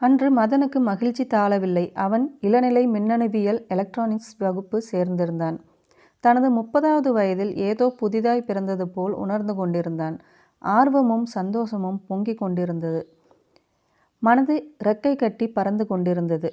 அன்று மதனுக்கு மகிழ்ச்சி தாளவில்லை அவன் இளநிலை மின்னணுவியல் எலக்ட்ரானிக்ஸ் வகுப்பு சேர்ந்திருந்தான். தனது முப்பதாவது வயதில் ஏதோ புதிதாய் பிறந்தது போல் உணர்ந்து கொண்டிருந்தான். ஆர்வமும் சந்தோஷமும் பொங்கிக் கொண்டிருந்தது. மனது ரெக்கை கட்டி பறந்து கொண்டிருந்தது.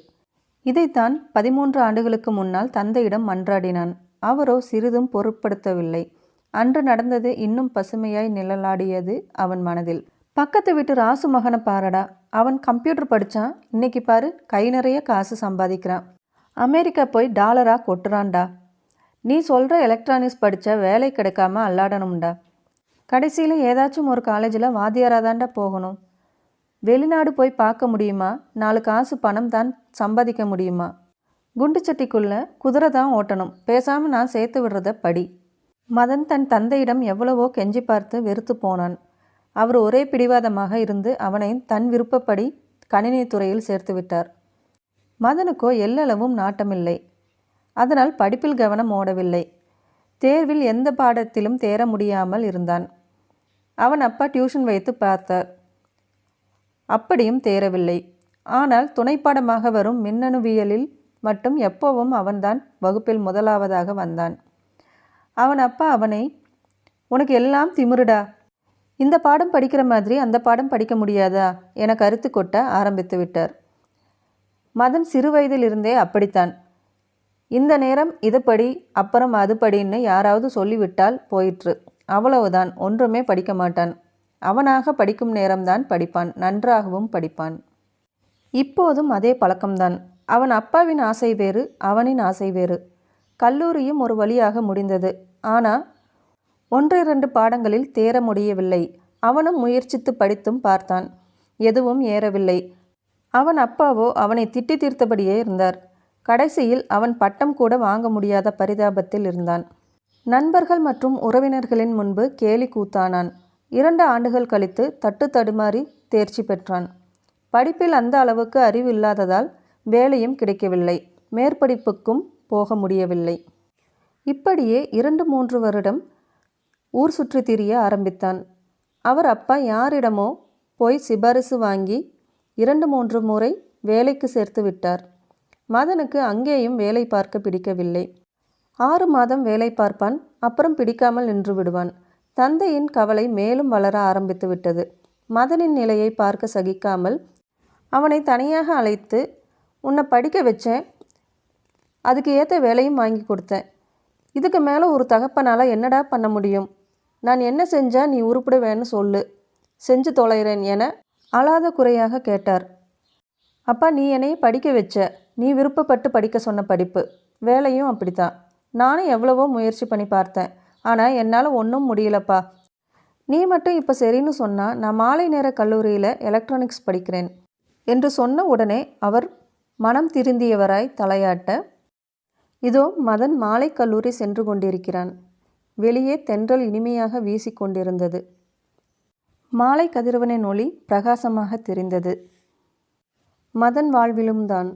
இதைத்தான் பதிமூன்று ஆண்டுகளுக்கு முன்னால் தந்தையிடம் மன்றாடினான். அவரோ சிறிதும் பொருட்படுத்தவில்லை. அன்று நடந்தது இன்னும் பசுமையாய் நிழலாடியது அவன் மனதில். பக்கத்து வீட்டு ராசு மகனை பாரடா அவன் கம்ப்யூட்டர் படித்தான் இன்னைக்கு பாரு கை நிறைய காசு சம்பாதிக்கிறான். அமெரிக்கா போய் டாலராக கொட்டுறான்டா. நீ சொல்கிற எலக்ட்ரானிக்ஸ் படித்த வேலை கிடைக்காம அல்லாடணும்டா. கடைசியில் ஏதாச்சும் ஒரு காலேஜில் வாத்தியாராக தாண்டா போகணும். வெளிநாடு போய் பார்க்க முடியுமா? நாலு காசு பணம் தான் சம்பாதிக்க முடியுமா? குண்டு சட்டிக்குள்ளே குதிரை தான் ஓட்டணும். பேசாமல் நான் சேர்த்து விடுறத படி. மதன் தன் தந்தையிடம் எவ்வளவோ கெஞ்சி பார்த்து வெறுத்து போனான். அவர் ஒரே பிடிவாதமாக இருந்து அவனை தன் விருப்பப்படி கணினி துறையில் சேர்த்து விட்டார். மதனுக்கோ எல்லளவும் நாட்டமில்லை. அதனால் படிப்பில் கவனம் ஓடவில்லை. தேர்வில் எந்த பாடத்திலும் தேர முடியாமல் இருந்தான். அவன் அப்பா டியூஷன் வைத்து பார்த்தார். அப்படியும் தேரவில்லை ஆனால் துணைப்பாடமாக வரும் மின்னணுவியலில் மட்டும் எப்போவும் அவன்தான் வகுப்பில் முதலாவதாக வந்தான். அவன் அப்பா அவனை உனக்கு எல்லாம் திமிருடா இந்த பாடம் படிக்கிற மாதிரி அந்த பாடம் படிக்க முடியாதா? என கருத்து கொட்ட ஆரம்பித்து விட்டார். மதன் சிறு வயதிலிருந்தே அப்படித்தான். இந்த நேரம் இதுபடி அப்புறம் அதுபடின்னு யாராவது சொல்லிவிட்டால் போயிற்று. அவ்வளவுதான் ஒன்றுமே படிக்க மாட்டான். அவனாக படிக்கும் நேரம்தான் படிப்பான் நன்றாகவும் படிப்பான். இப்போதும் அதே பழக்கம்தான். அவன் அப்பாவின் ஆசை வேறு அவனின் ஆசை வேறு. கல்லூரியும் ஒரு வழியாக முடிந்தது. ஆனால் ஒன்றிரண்டு பாடங்களில் தேர முடியவில்லை. அவனும் முயற்சித்து படித்தும் பார்த்தான். எதுவும் ஏறவில்லை. அவன் அப்பாவோ அவனை திட்டி தீர்த்தபடியே இருந்தார். கடைசியில் அவன் பட்டம் கூட வாங்க முடியாத பரிதாபத்தில் இருந்தான். நண்பர்கள் மற்றும் உறவினர்களின் முன்பு கேலி கூத்தானான். இரண்டு ஆண்டுகள் கழித்து தட்டு தடுமாறி தேர்ச்சி பெற்றான். படிப்பில் அந்த அளவுக்கு அறிவு இல்லாததால் வேலையும் கிடைக்கவில்லை. மேற்படிப்புக்கும் போக முடியவில்லை. இப்படியே இரண்டு மூன்று வருடம் ஊர் சுற்றி திரிய ஆரம்பித்தான். அவர் அப்பா யாரிடமோ போய் சிபாரிசு வாங்கி இரண்டு மூன்று முறை வேலைக்கு சேர்த்து விட்டார். மதனுக்கு அங்கேயும் வேலை பார்க்க பிடிக்கவில்லை. ஆறு மாதம் வேலை பார்ப்பான் அப்புறம் பிடிக்காமல் நின்று விடுவான். தந்தையின் கவலை மேலும் வளர ஆரம்பித்து விட்டது. மதனின் நிலையை பார்க்க சகிக்காமல் அவனை தனியாக அழைத்து உன்னை படிக்க வச்சேன். அதுக்கு ஏற்ற வேலையும் வாங்கி கொடுத்தேன். இதுக்கு மேலே ஒரு தகப்பனால் என்னடா பண்ண முடியும்? நான் என்ன செஞ்சால் நீ உருப்பிடுவேன்னு சொல்லு. செஞ்சு தொலைகிறேன் என அழாத குறையாக கேட்டார். அப்பா நீ என்னைய படிக்க வச்ச. நீ விருப்பப்பட்டு படிக்க சொன்ன படிப்பு. வேலையும் அப்படித்தான். நானும் எவ்வளவோ முயற்சி பண்ணி பார்த்தேன். ஆனால் என்னால் ஒன்றும் முடியலப்பா. நீ மட்டும் இப்போ சரின்னு சொன்னால் நான் மாலை நேர கல்லூரியில் எலக்ட்ரானிக்ஸ் படிக்கிறேன் என்று சொன்ன உடனே அவர் மனம் திருந்தியவராய் தலையாட்ட இதோ மதன் மாலை கல்லூரி சென்று கொண்டிருக்கிறான். வெளியே தென்றல் இனிமையாக வீசிக்கொண்டிருந்தது. மாலை கதிரவனின் ஒளி பிரகாசமாக தெரிந்தது. மதன் வாழ்விலும் தான்